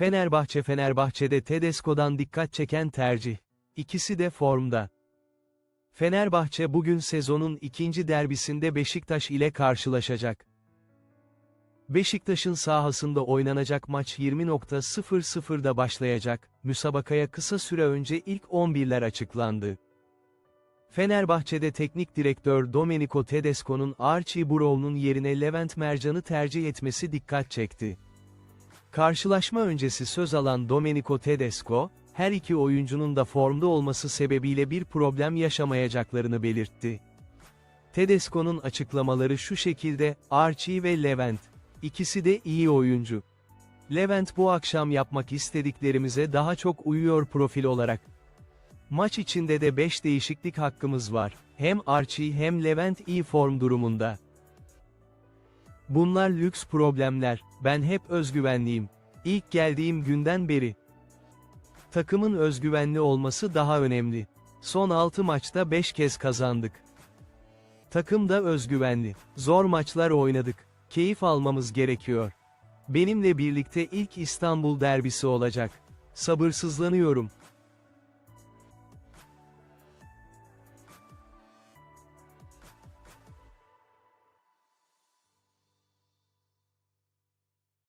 Fenerbahçe Fenerbahçe'de Tedesco'dan dikkat çeken tercih. İkisi de formda. Fenerbahçe bugün sezonun ikinci derbisinde Beşiktaş ile karşılaşacak. Beşiktaş'ın sahasında oynanacak maç 20.00'da başlayacak, müsabakaya kısa süre önce ilk 11'ler açıklandı. Fenerbahçe'de teknik direktör Domenico Tedesco'nun Archie Brown'un yerine Levent Mercan'ı tercih etmesi dikkat çekti. Karşılaşma öncesi söz alan Domenico Tedesco, her iki oyuncunun da formda olması sebebiyle bir problem yaşamayacaklarını belirtti. Tedesco'nun açıklamaları şu şekilde, Archie ve Levent, ikisi de iyi oyuncu. Levent bu akşam yapmak istediklerimize daha çok uyuyor profil olarak. Maç içinde de 5 değişiklik hakkımız var. Hem Archie hem Levent iyi form durumunda. Bunlar lüks problemler, ben hep özgüvenliyim. İlk geldiğim günden beri. Takımın özgüvenli olması daha önemli. Son 6 maçta 5 kez kazandık. Takım da özgüvenli. Zor maçlar oynadık. Keyif almamız gerekiyor. Benimle birlikte ilk İstanbul derbisi olacak. Sabırsızlanıyorum.